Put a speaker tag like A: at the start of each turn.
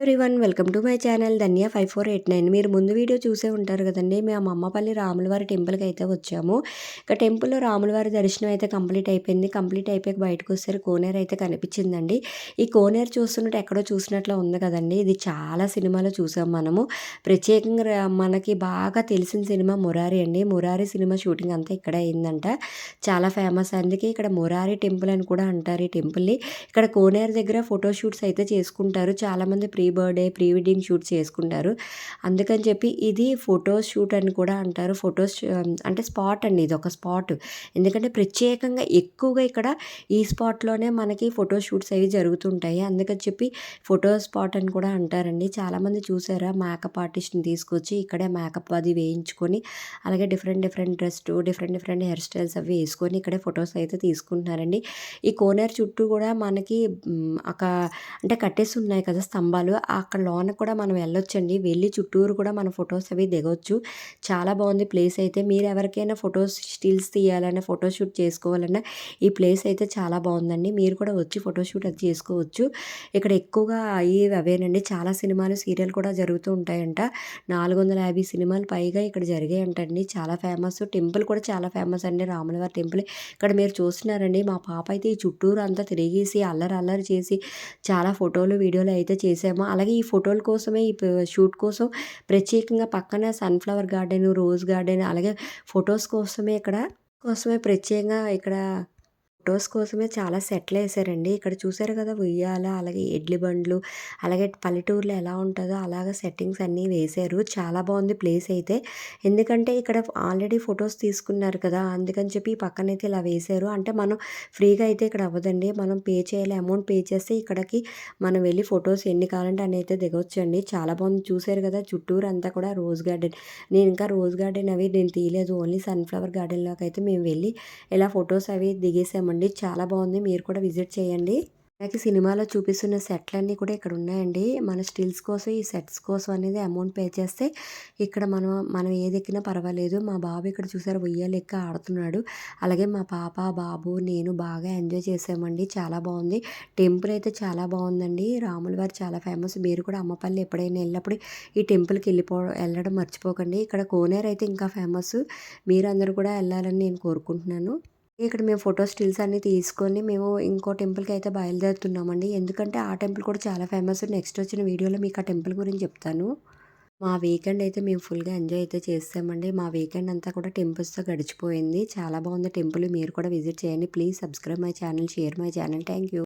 A: One welcome to my channel Dhanya five four eight nine. మీరు ముందు video చూసే ఉంటారు కదండి. మేము అమ్మపల్లి రాములవారి టెంపుల్కి అయితే వచ్చాము. ఇక టెంపుల్లో రాములవారి దర్శనం అయితే కంప్లీట్ అయిపోయింది. కంప్లీట్ అయిపోయి బయటకు వస్తే కోనేరు అయితే కనిపించిందండి. ఈ కోనేరు చూస్తున్నట్టు ఎక్కడో చూసినట్లు ఉంది కదండి. ఇది చాలా సినిమాలో చూసాం మనము. ప్రత్యేకంగా మనకి బాగా తెలిసిన సినిమా మురారి అండి. మురారి సినిమా షూటింగ్ అంతా ఇక్కడ అయిందంట. చాలా ఫేమస్. అందుకే ఇక్కడ మురారి టెంపుల్ అని కూడా అంటారు ఈ టెంపుల్ని. ఇక్కడ కోనేరు దగ్గర ఫోటోషూట్స్ అయితే చేసుకుంటారు. చాలామంది pre birthday pre wedding shoots చేసుకుంటారు. అందుకని చెప్పి ఇది ఫోటో షూట్ అని కూడా అంటారు. ఫొటోస్ అంటే స్పాట్ అండి ఇది ఒక స్పాట్. ఎందుకంటే ప్రత్యేకంగా ఎక్కువగా ఇక్కడ ఈ స్పాట్లోనే మనకి ఫోటో షూట్స్ అవి జరుగుతుంటాయి. అందుకని చెప్పి ఫోటో స్పాట్ అని కూడా అంటారండి. చాలామంది చూసారా? మేకప్ ఆర్టిస్ట్ని తీసుకొచ్చి ఇక్కడే మేకప్ అది వేయించుకొని అలాగే different different dress different different hair styles అవి వేసుకొని ఇక్కడే ఫొటోస్ అయితే తీసుకుంటున్నారండి. ఈ కోనేరు చుట్టూ కూడా మనకి ఒక అంటే కట్టేసి ఉన్నాయి కదా స్తంభాలు. అక్కడ లోన కూడా మనం వెళ్ళొచ్చండి. వెళ్ళి చుట్టూరు కూడా మన ఫొటోస్ అవి దిగొచ్చు. చాలా బాగుంది ప్లేస్ అయితే. మీరు ఎవరికైనా ఫొటోస్ స్టిల్స్ తీయాలన్నా ఫోటోషూట్ చేసుకోవాలన్నా ఈ ప్లేస్ అయితే చాలా బాగుందండి. మీరు కూడా వచ్చి ఫోటోషూట్ అది చేసుకోవచ్చు. ఇక్కడ ఎక్కువగా అవి అవేనండి. చాలా సినిమాలు సీరియల్ కూడా జరుగుతూ ఉంటాయంట. నాలుగు వందల యాభై సినిమాలు పైగా ఇక్కడ జరిగాయంటండి. చాలా ఫేమస్. టెంపుల్ కూడా చాలా ఫేమస్ అండి. రాములవారి టెంపుల్. ఇక్కడ మీరు చూస్తున్నారండి. మా పాప అయితే ఈ చుట్టూరు అంతా తిరిగేసి అల్లరి అల్లరి చేసి చాలా ఫోటోలు వీడియోలు అయితే చేసాము. అలాగే ఈ ఫోటోల కోసమే ఈ షూట్ కోసం ప్రత్యేకంగా పక్కన సన్ఫ్లవర్ గార్డెన్ రోజ్ గార్డెన్ అలాగే ఫొటోస్ కోసమే ఇక్కడ కోసమే ప్రత్యేకంగా ఇక్కడ ఫొటోస్ కోసమే చాలా సెట్లు వేసారండి ఇక్కడ చూసారు కదా ఉయ్యాల అలాగే ఎడ్లి బండ్లు అలాగే పల్లెటూరులో ఎలా ఉంటుందో అలాగ సెట్టింగ్స్ అన్నీ వేశారు చాలా బాగుంది ప్లేస్ అయితే. ఎందుకంటే ఇక్కడ ఆల్రెడీ ఫొటోస్ తీసుకున్నారు కదా అందుకని చెప్పి పక్కనైతే ఇలా వేశారు అంటే మనం ఫ్రీగా అయితే ఇక్కడ అవ్వదండి. మనం పే చేయాలి అమౌంట్ పే చేస్తే ఇక్కడికి మనం వెళ్ళి ఫొటోస్ ఎన్ని కావాలంటే అని అయితే దిగొచ్చండి. చాలా బాగుంది. చూసారు కదా చుట్టూరు అంతా కూడా రోజ్ గార్డెన్. నేను ఇంకా రోజ్ గార్డెన్ అవి నేను తీయలేదు. ఓన్లీ సన్ఫ్లవర్ గార్డెన్లోకి అయితే మేము వెళ్ళి ఇలా ఫొటోస్ అవి దిగేసాము అండి చాలా బాగుంది. మీరు కూడా విజిట్ చేయండి. నాకు సినిమాలో చూపిస్తున్న సెట్లన్నీ కూడా ఇక్కడ ఉన్నాయండి. మన స్టిల్స్ కోసం ఈ సెట్స్ కోసం అనేది అమౌంట్ పే చేస్తే ఇక్కడ మనం మనం ఏది ఎక్కినా పర్వాలేదు. మా బాబు ఇక్కడ చూసారు ఉయ్యాలు ఎక్క ఆడుతున్నాడు. అలాగే మా పాప బాబు నేను బాగా ఎంజాయ్ చేసామండి. చాలా బాగుంది. టెంపుల్ అయితే చాలా బాగుందండి. రాముల వారు చాలా ఫేమస్. మీరు కూడా అమ్మపల్లి ఎప్పుడైనా వెళ్ళినప్పుడు ఈ టెంపుల్కి వెళ్ళిపో వెళ్ళడం మర్చిపోకండి. ఇక్కడ కోనేరు అయితే ఇంకా ఫేమస్. మీరందరూ కూడా వెళ్ళాలని నేను కోరుకుంటున్నాను. ఇక్కడ మేము ఫోటో స్టిల్స్ అన్నీ తీసుకొని మేము ఇంకో టెంపుల్కి అయితే బయలుదేరుతున్నామండి. ఎందుకంటే ఆ టెంపుల్ కూడా చాలా ఫేమస్. నెక్స్ట్ వచ్చిన వీడియోలో మీకు ఆ టెంపుల్ గురించి చెప్తాను. మా వీకెండ్ అయితే మేము ఫుల్గా ఎంజాయ్ అయితే చేస్తామండి. మా వీకెండ్ అంతా కూడా టెంపుల్స్తో గడిచిపోయింది. చాలా బాగుంది టెంపుల్. మీరు కూడా విజిట్ చేయండి. Please subscribe my channel share my channel. Thank you